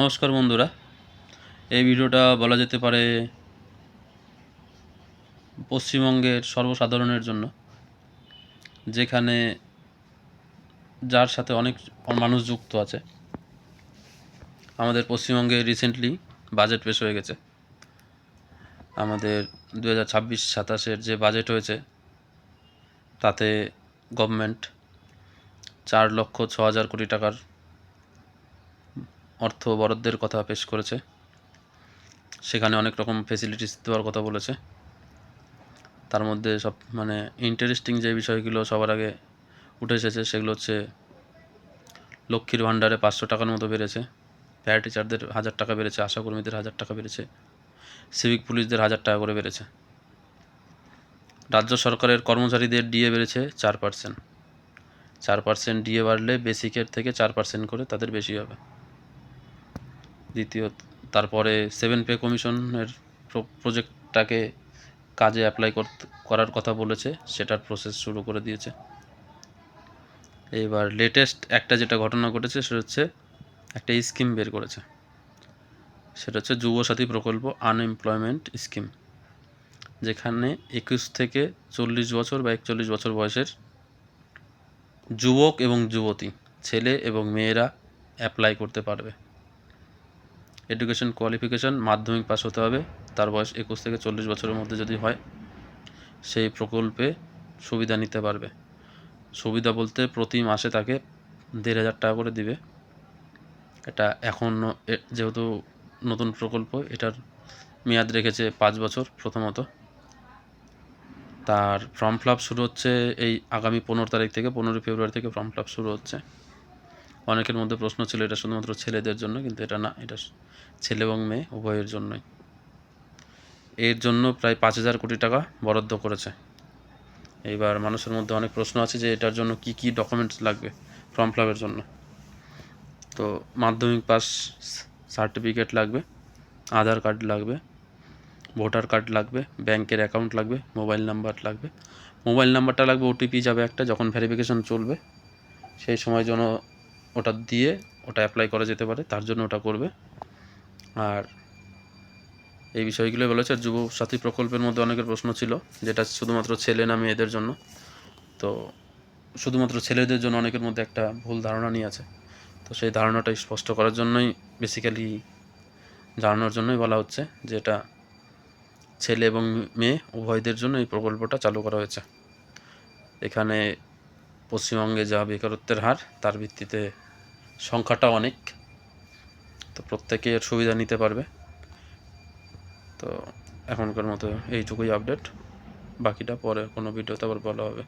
নমস্কার বন্ধুরা। এই ভিডিওটা বলা যেতে পারে পশ্চিমবঙ্গের সর্বসাধারণের জন্য, যেখানে যার সাথে অনেক মানুষ যুক্ত আছে। আমাদের পশ্চিমবঙ্গে রিসেন্টলি বাজেট পেশ হয়ে গেছে। আমাদের দু হাজার ছাব্বিশ সাতাশের যে বাজেট হয়েছে, তাতে গভর্নমেন্ট চার লক্ষ ছ হাজার কোটি টাকার অর্থ বরাদ্দের কথা পেশ করেছে। সেখানে অনেক রকম ফেসিলিটিস দেওয়ার কথা বলেছে। তার মধ্যে সব মানে ইন্টারেস্টিং যে বিষয়গুলো সবার আগে উঠে এসেছে সেগুলো হচ্ছে লক্ষ্মীর ভাণ্ডারে পাঁচশো টাকার মতো বেড়েছে। প্যারা টিচারদের হাজার টাকা বেড়েছে, আশাকর্মীদের হাজার টাকা বেড়েছে। সিভিক পুলিশদের হাজার টাকা করে বেড়েছে। রাজ্য সরকারের কর্মচারীদের ডিএ বেড়েছে চার পার্সেন্ট চার পার্সেন্ট ডিএ বাড়লে বেসিকের থেকে চার পার্সেন্ট করে তাদের বেশি হবে। দ্বিতীয়, তারপরে সেভেন পে কমিশনের প্রজেক্টটাকে কাজে অ্যাপ্লাই করার কথা বলেছে, সেটার প্রসেস শুরু করে দিয়েছে। এবার লেটেস্ট একটা যেটা ঘটনা ঘটেছে, সেটা হচ্ছে একটা স্কিম বের করেছে। সেটা হচ্ছে যুবসাথী প্রকল্প আনএমপ্লয়মেন্ট স্কিম যেখানে একুশ থেকে চল্লিশ বছর বা একচল্লিশ বছর বয়সের যুবক এবং যুবতী, ছেলে এবং মেয়েরা অ্যাপ্লাই করতে পারবে। এডুকেশন কোয়ালিফিকেশান মাধ্যমিক পাস হতে হবে। তার বয়স একুশ থেকে চল্লিশ বছরের মধ্যে যদি হয়, সেই প্রকল্পে সুবিধা নিতে পারবে। সুবিধা বলতে প্রতি মাসে তাকে দেড় হাজার টাকা করে দিবে। এটা এখন যেহেতু নতুন প্রকল্প, এটার মেয়াদ রেখেছে পাঁচ বছর প্রথমত। তার ফর্ম ফিল শুরু হচ্ছে এই আগামী পনেরো তারিখ থেকে, পনেরোই ফেব্রুয়ারি থেকে ফর্ম ফিল শুরু হচ্ছে। অনেকের মধ্যে প্রশ্ন ছিল, এটা শুধুমাত্র ছেলেদের জন্য, কিন্তু এটা না, এটা ছেলে এবং মেয়ে উভয়ের জন্যই। এর জন্য প্রায় পাঁচ হাজার কোটি টাকা বরাদ্দ করেছে। এইবার মানুষের মধ্যে অনেক প্রশ্ন আছে যে, এটার জন্য কি কি ডকুমেন্টস লাগবে ফর্ম ফিল জন্য? তো মাধ্যমিক পাস সার্টিফিকেট লাগবে, আধার কার্ড লাগবে, ভোটার কার্ড লাগবে, ব্যাংকের অ্যাকাউন্ট লাগবে মোবাইল নাম্বার লাগবে। মোবাইল নাম্বারটা লাগবে ওটিপি যাবে একটা, যখন ভেরিফিকেশন চলবে, সেই সময় জন্য ওটা দিয়ে ওটা অ্যাপ্লাই করা যেতে পারে, তার জন্য ওটা করবে। আর এই বিষয়গুলো বলেছে যুব সাথী প্রকল্পের মধ্যে অনেকের প্রশ্ন ছিল, যেটা শুধুমাত্র ছেলে না মেয়েদের জন্য। তো শুধুমাত্র ছেলেদের জন্য অনেকের মধ্যে একটা ভুল ধারণা নিয়ে আছে। তো সেই ধারণাটা স্পষ্ট করার জন্যই বেসিক্যালি জানানোর জন্যই বলা হচ্ছে যে এটা ছেলে এবং মেয়ে, উভয়দের জন্য এই প্রকল্পটা চালু করা হয়েছে। এখানে পশ্চিমবঙ্গে যা বেকারত্বের হার, তার ভিত্তিতে সংখ্যাটা অনেক, তো প্রত্যেকে এর সুবিধা নিতে পারবে। তো এখনকার মতো এইটুকুই আপডেট বাকিটা পরে কোনো ভিডিওতে আবার বলা হবে।